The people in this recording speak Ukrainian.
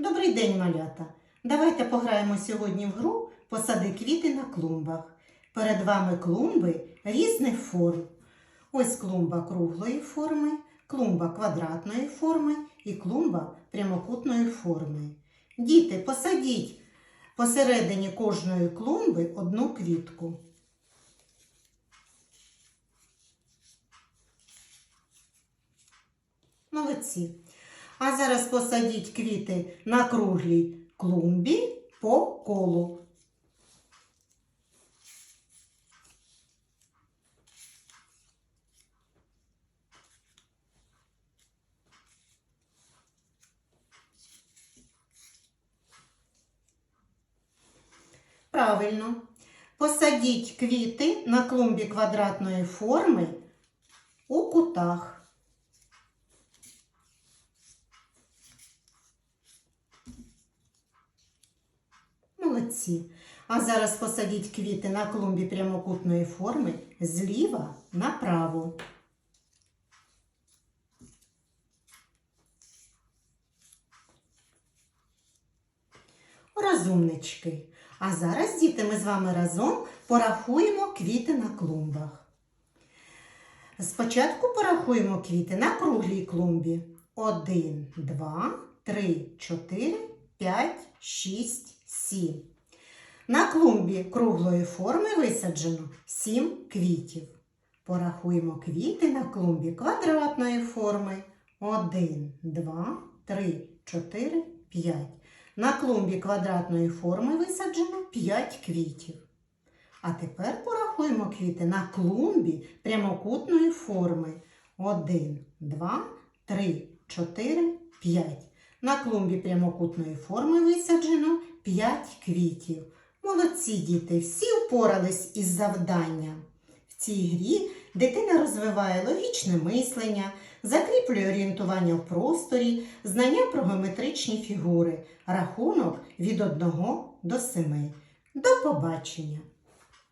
Добрий день, малята! Давайте пограємо сьогодні в гру Посади квіти на клумбах. Перед вами клумби різних форм. Ось клумба круглої форми, клумба квадратної форми і клумба прямокутної форми. Діти, посадіть посередині кожної клумби одну квітку. Молодці. А зараз посадіть квіти на круглій клумбі по колу. Правильно. Посадіть квіти на клумбі квадратної форми у кутах. Молодці. А зараз посадіть квіти на клумбі прямокутної форми зліва направо. Розумнички. А зараз, діти, ми з вами разом порахуємо квіти на клумбах. Спочатку порахуємо квіти на круглій клумбі. 1, 2, 3, 4, 5, 6, 7. На клумбі круглої форми висаджено 7 квітів. Порахуємо квіти на клумбі квадратної форми. 1, 2, 3, 4, 5. На клумбі квадратної форми висаджено 5 квітів. А тепер порахуємо квіти на клумбі прямокутної форми. 1, 2, 3, 4, 5. На клумбі прямокутної форми висаджено 5 квітів. Молодці діти, всі впорались із завданням. В цій грі дитина розвиває логічне мислення, закріплює орієнтування в просторі, знання про геометричні фігури, рахунок від 1 до 7. До побачення!